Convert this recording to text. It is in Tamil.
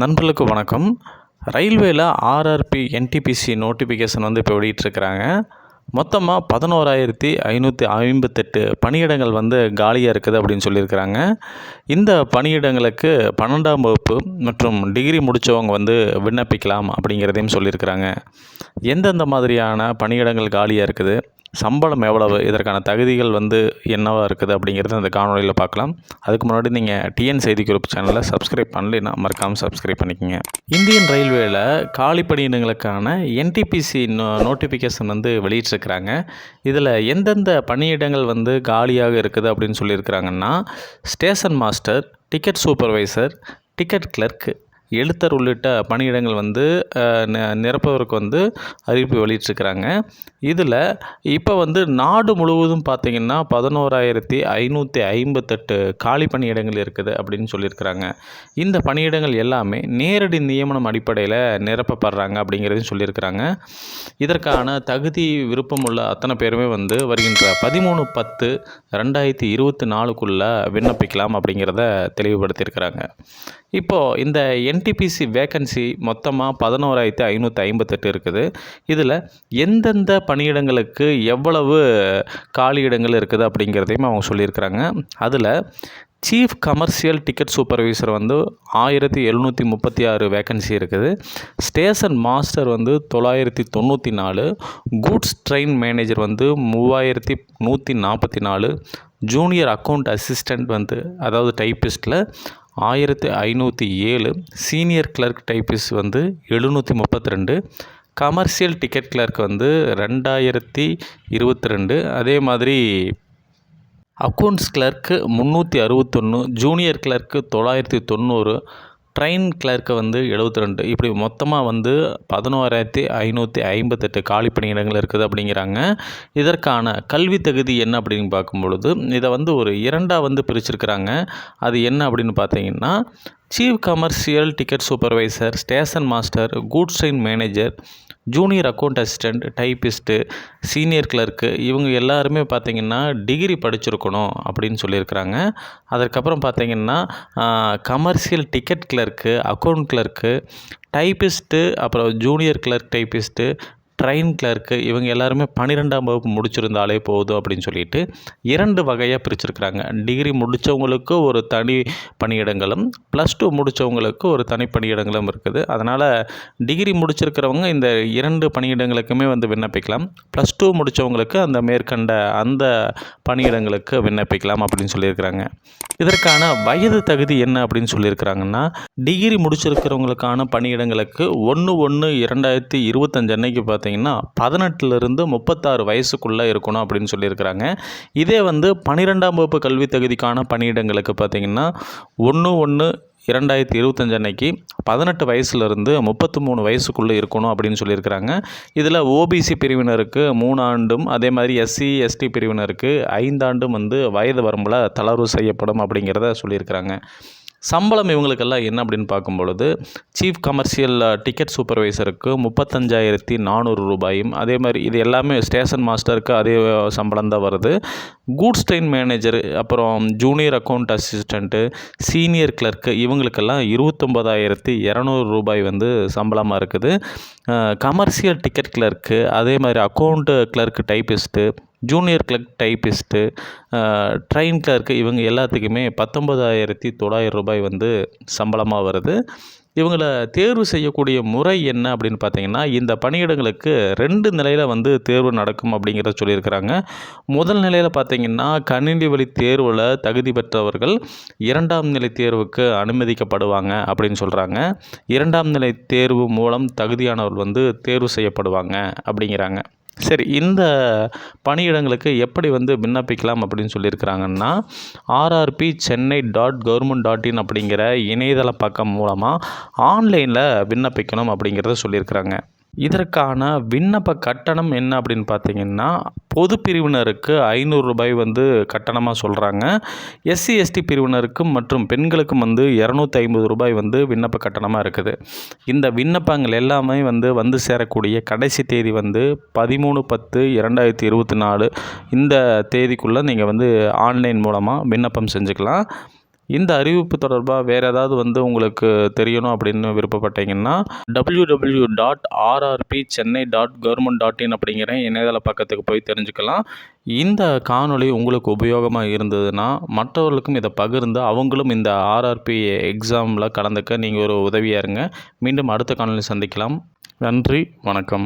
நண்பர்களுக்கு வணக்கம். ரயில்வேயில் ஆர்ஆர்பி என்டிபிசி நோட்டிஃபிகேஷன் வந்து இப்போ வெளியிட்ருக்கிறாங்க மொத்தமாக பதினோராயிரத்தி ஐநூற்றி ஐம்பத்தெட்டு பணியிடங்கள் வந்து காலியாக இருக்குது அப்படின்னு சொல்லியிருக்கிறாங்க. இந்த பணியிடங்களுக்கு பன்னெண்டாம் வகுப்பு மற்றும் டிகிரி முடித்தவங்க வந்து விண்ணப்பிக்கலாம் அப்படிங்கிறதையும் சொல்லியிருக்கிறாங்க. எந்தெந்த மாதிரியான பணியிடங்கள் காலியாக இருக்குது? சம்பளம் எவ்வளவு இதற்கான தகுதிகள் வந்து என்னவாக இருக்குது அப்படிங்கிறத இந்த காணொலியில் பார்க்கலாம். அதுக்கு முன்னாடி நீங்கள் டிஎன் செய்தி குரூப் சேனலை சப்ஸ்கிரைப் பண்ணலைன்னா மறக்காமல் சப்ஸ்கிரைப் பண்ணிக்கோங்க. இந்தியன் ரயில்வேல காலி பணியிடங்களுக்கான என்டிபிசி நோ நோட்டிஃபிகேஷன் வந்து வெளியிட்டிருக்கிறாங்க. இதில் எந்தெந்த பணியிடங்கள் வந்து காலியாக இருக்குது அப்படின்னு சொல்லியிருக்கிறாங்கன்னா station master ticket supervisor ticket clerk எழுத்தர் உள்ளிட்ட பணியிடங்கள் வந்து அஹ், நிரப்புவதற்கு வந்து அறிவிப்பு வெளியிட்டிருக்கிறாங்க. இதில் இப்போ வந்து நாடு முழுவதும் பார்த்திங்கன்னா பதினோராயிரத்தி ஐநூற்றி ஐம்பத்தெட்டு காலி பணியிடங்கள் இருக்குது அப்படின்னு சொல்லியிருக்கிறாங்க. இந்த பணியிடங்கள் எல்லாமே நேரடி நியமனம் அடிப்படையில் நிரப்பப்படுறாங்க அப்படிங்கிறதையும் சொல்லியிருக்கிறாங்க. இதற்கான தகுதி விருப்பமுள்ள அத்தனை பேருமே வந்து வருகின்ற பதிமூணு பத்து ரெண்டாயிரத்தி இருபத்தி நாலுக்குள்ளே விண்ணப்பிக்கலாம் அப்படிங்கிறத தெளிவுபடுத்தியிருக்கிறாங்க. இப்போது இந்த என்டிபிசி வேக்கன்சி மொத்தமாக பதினோராயிரத்தி ஐநூற்றி ஐம்பத்தெட்டு இருக்குது. இதில் எந்தெந்த பணியிடங்களுக்கு எவ்வளவு காலி இடங்கள் இருக்குது அப்படிங்கிறதையும் அவங்க சொல்லியிருக்கிறாங்க. அதில் சீஃப் கமர்ஷியல் டிக்கெட் சூப்பர்வைசர் வந்து ஆயிரத்தி எழுநூற்றி முப்பத்தி ஆறு வேக்கன்சி இருக்குது. ஸ்டேஷன் மாஸ்டர் வந்து தொள்ளாயிரத்தி தொண்ணூற்றி நாலு. கூட்ஸ் ட்ரெயின் மேனேஜர் வந்து மூவாயிரத்தி நூற்றி நாற்பத்தி நாலு. ஜூனியர் அக்கௌண்ட் அசிஸ்டண்ட் வந்து அதாவது டைப்பிஸ்ட்டில் ஆயிரத்தி ஐநூற்றி ஏழு சீனியர் கிளர்க் டைப்பிஸ் வந்து எழுநூற்றி முப்பத்தி ரெண்டு கமர்ஷியல் டிக்கெட் கிளர்க் வந்து ரெண்டாயிரத்தி இருபத்தி ரெண்டு அதே மாதிரி அக்கௌண்ட்ஸ் கிளர்க்கு முந்நூற்றி அறுபத்தொன்று ஜூனியர் கிளர்க்கு தொள்ளாயிரத்தி தொண்ணூறு ட்ரெயின் கிளர்க்கு வந்து எழுபத்தி ரெண்டு இப்படி மொத்தமாக வந்து பதினோராயிரத்தி ஐநூற்றி ஐம்பத்தெட்டு காலி பணியிடங்கள் இருக்குது அப்படிங்கிறாங்க. இதற்கான கல்வி தகுதி என்ன அப்படின்னு பார்க்கும் பொழுது இதை வந்து ஒரு இரண்டாக வந்து பிரிச்சிருக்கிறாங்க. அது என்ன அப்படின்னு பார்த்தீங்கன்னா chief commercial ticket supervisor station master goods train manager junior account assistant typist senior clerk இவங்க எல்லாருமே பார்த்திங்கன்னா டிகிரி படிச்சிருக்கணும் அப்படின்னு சொல்லியிருக்கிறாங்க. அதற்கப்புறம் பார்த்திங்கன்னா commercial ticket clerk account clerk typist அப்புறம் junior clerk typist train clerk இவங்க எல்லாருமே பன்னிரெண்டாம் வகுப்பு முடிச்சிருந்தாலே போதும் அப்படின்னு சொல்லிட்டு இரண்டு வகையாக பிரிச்சிருக்கிறாங்க. டிகிரி முடித்தவங்களுக்கு ஒரு தனி பணியிடங்களும் ப்ளஸ் டூ முடித்தவங்களுக்கு ஒரு தனி பணியிடங்களும் இருக்குது. அதனால் டிகிரி முடிச்சிருக்கிறவங்க இந்த இரண்டு பணியிடங்களுக்குமே வந்து விண்ணப்பிக்கலாம். ப்ளஸ் டூ முடித்தவங்களுக்கு அந்த மேற்கண்ட அந்த பணியிடங்களுக்கு விண்ணப்பிக்கலாம் அப்படின்னு சொல்லியிருக்கிறாங்க. இதற்கான வயது தகுதி என்ன அப்படின்னு சொல்லியிருக்கிறாங்கன்னா டிகிரி முடிச்சிருக்கிறவங்களுக்கான பணியிடங்களுக்கு ஒன்று ஒன்று இரண்டாயிரத்தி இருபத்தஞ்சு அன்னைக்கு பார்த்து பார்த்தீங்கன்னா பதினெட்டுலேருந்து முப்பத்தாறு வயசுக்குள்ளே இருக்கணும் அப்படின்னு சொல்லியிருக்கிறாங்க. இதே வந்து பன்னிரெண்டாம் வகுப்பு கல்வி தகுதிக்கான பணியிடங்களுக்கு பார்த்தீங்கன்னா ஒன்று ஒன்று இரண்டாயிரத்தி இருபத்தஞ்சு அன்னைக்கு பதினெட்டு வயசுலேருந்து முப்பத்து மூணு வயசுக்குள்ளே இருக்கணும் அப்படின்னு சொல்லியிருக்கிறாங்க. இதில் ஓபிசி பிரிவினருக்கு மூணு ஆண்டும் அதே மாதிரி எஸ்சி எஸ்டி பிரிவினருக்கு ஐந்தாண்டும் வந்து வயது வரம்பில் தளர்வு செய்யப்படும் அப்படிங்கிறத சொல்லியிருக்கிறாங்க. சம்பளம் இவங்களுக்கெல்லாம் என்ன அப்படின்னு பார்க்கும் பொழுது சீஃப் கமர்ஷியல் டிக்கெட் சூப்பர்வைசருக்கு முப்பத்தஞ்சாயிரத்தி நானூறு ரூபாயும் அதே மாதிரி இது எல்லாமே ஸ்டேஷன் மாஸ்டருக்கு அதே uh, சம்பளம் தான் வருது. கூட்ஸ் ட்ரெயின் மேனேஜர் அப்புறம் junior account assistant senior clerk இவங்களுக்கெல்லாம் இருபத்தொம்பதாயிரத்தி இரநூறு ரூபாய் வந்து சம்பளமாக இருக்குது. கமர்ஷியல் டிக்கெட் கிளர்க்கு அதே மாதிரி account clerk typist junior clerk typist train clerk இவங்க எல்லாத்துக்குமே பத்தொம்பதாயிரத்தி தொள்ளாயிரம் ரூபாய் வந்து சம்பளமாக வருது. இவங்களை தேர்வு செய்யக்கூடிய முறை என்ன அப்படின்னு பார்த்தீங்கன்னா இந்த பணியிடங்களுக்கு ரெண்டு நிலையில் வந்து தேர்வு நடக்கும் அப்படிங்கிறத சொல்லியிருக்கிறாங்க. முதல் நிலையில் பார்த்தீங்கன்னா கணினி வழி தேர்வில் தகுதி பெற்றவர்கள் இரண்டாம் நிலை தேர்வுக்கு அனுமதிக்கப்படுவாங்க அப்படின்னு சொல்கிறாங்க இரண்டாம் நிலை தேர்வு மூலம் தகுதியானவர்கள் வந்து தேர்வு செய்யப்படுவாங்க அப்படிங்கிறாங்க. சரி இந்த பணியிடங்களுக்கு எப்படி வந்து விண்ணப்பிக்கலாம் அப்படின்னு சொல்லியிருக்கிறாங்கன்னா RRB Chennai dot government dot in அப்படிங்கிற இணையதள பக்கம் மூலமாக ஆன்லைனில் விண்ணப்பிக்கணும் அப்படிங்கிறத சொல்லியிருக்கிறாங்க. இதற்கான விண்ணப்ப கட்டணம் என்ன அப்படின்னு பார்த்தீங்கன்னா பொது பிரிவினருக்கு ஐநூறு ரூபாய் வந்து கட்டணமாக சொல்கிறாங்க எஸ்சி எஸ்டி பிரிவினருக்கும் மற்றும் பெண்களுக்கும் வந்து இரநூத்தி ஐம்பது ரூபாய் வந்து விண்ணப்ப கட்டணமாக இருக்குது. இந்த விண்ணப்பங்கள் எல்லாமே வந்து வந்து சேரக்கூடிய கடைசி தேதி வந்து பதிமூணு பத்து இரண்டாயிரத்தி இருபத்தி நாலு. இந்த தேதிக்குள்ளே நீங்கள் வந்து ஆன்லைன் மூலமாக விண்ணப்பம் செஞ்சுக்கலாம். இந்த அறிவிப்பு தொடர்பாக வேறு ஏதாவது வந்து உங்களுக்கு தெரியணும் அப்படின்னு விருப்பப்பட்டீங்கன்னா W W dot RRB Chennai dot government dot in அப்படிங்கிற இணையதள பக்கத்துக்கு போய் தெரிஞ்சுக்கலாம். இந்த காணொளி உங்களுக்கு உபயோகமாக இருந்ததுன்னா மற்றவர்களுக்கும் இதை பகிர்ந்து அவங்களும் இந்த ஆர்ஆர்பி எக்ஸாமில் கலந்துக்க நீங்கள் ஒரு உதவியாக இருங்க. மீண்டும் அடுத்த காணொளி சந்திக்கலாம். நன்றி வணக்கம்.